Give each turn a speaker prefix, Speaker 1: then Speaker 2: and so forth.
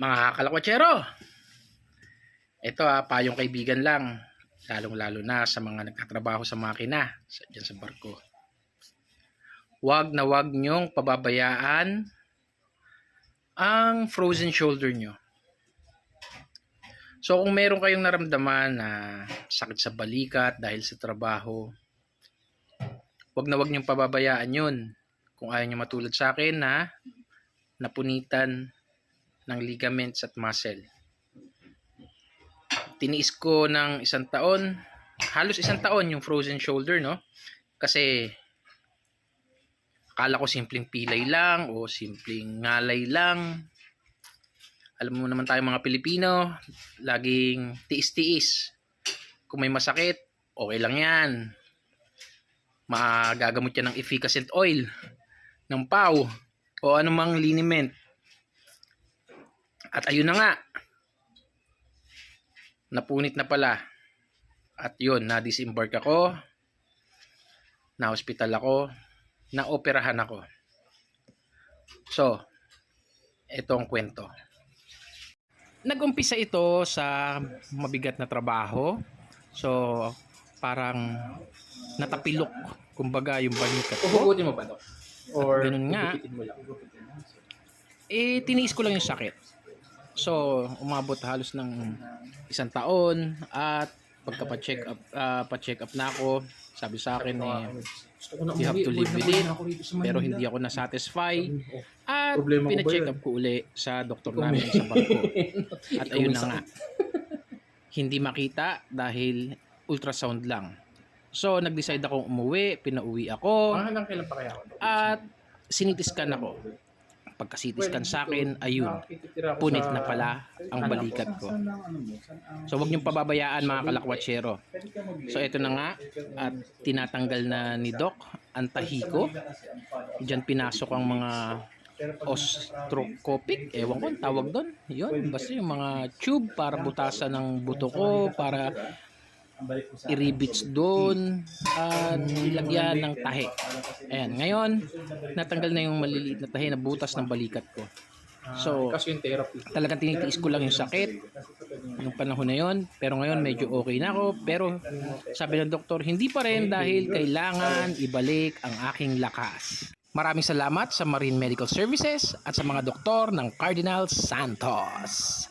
Speaker 1: Mga kalakwatsero, ito ah, payong kaibigan lang, lalong-lalo na sa mga nagtatrabaho sa makina, sa, dyan sa barko. Huwag na huwag nyong pababayaan ang frozen shoulder nyo. So kung meron kayong naramdaman na sakit sa balikat dahil sa trabaho, huwag na huwag nyong pababayaan yun. Kung ayaw nyo matulad sa akin na napunitan ng ligaments at muscle. Tiniis ko ng isang taon, halos isang taon yung frozen shoulder, no? Kasi akala ko simpleng pilay lang o simpleng ngalay lang. Alam mo naman tayo mga Pilipino, laging tiis-tiis. Kung may masakit, okay lang yan. Magagamot yan ng efficacent oil, ng PAW, o anumang liniment. At ayun na nga. Napunit na pala. At yun, na-disembark ako. Na-hospital ako. Na-operahan ako. So, ito ang kwento. Nag-umpisa ito sa mabigat na trabaho. So, parang natapilok. Kumbaga, yung balikat ko.
Speaker 2: Huhugutin mo ba to? Or
Speaker 1: ganun nga.
Speaker 2: mo lang?
Speaker 1: eh tiniis ko lang yung sakit. So, umabot halos ng isang taon at pagka-check up ah, pa-check up na ako, sabi sa akin eh you have to live with it, pero hindi ako na-satisfy
Speaker 2: Oh,
Speaker 1: at pina-check up ko uli sa doktor namin sa barko. At ayun na nga. Hindi makita dahil ultrasound lang. So, nag-decide akong umuwi, pinauwi ako? at sinitiskan ako. Pagka scan sa akin, ayun,
Speaker 2: ako
Speaker 1: punit na pala ang balikat ko. So wag niyong pababayaan mga kalakwatsero. So ito na nga at tinatanggal na ni Doc ang tahi ko. Diyan pinasok ang mga ostrocopic, ewan ko tawag doon. Yun, basta yung mga tube para butasan ng buto ko, para i-rebits doon at ilagyan ng tahi. Ayan, ngayon natanggal na yung maliliit na tahi na butas ng balikat ko. So,
Speaker 2: Kasi yung therapy.
Speaker 1: talagang tinitiis ko lang yung sakit nung panahon na yon pero ngayon medyo okay na ako. Pero sabi ng doktor hindi pa rin dahil kailangan ibalik ang aking lakas. Maraming salamat sa Marine Medical Services at sa mga doktor ng Cardinal Santos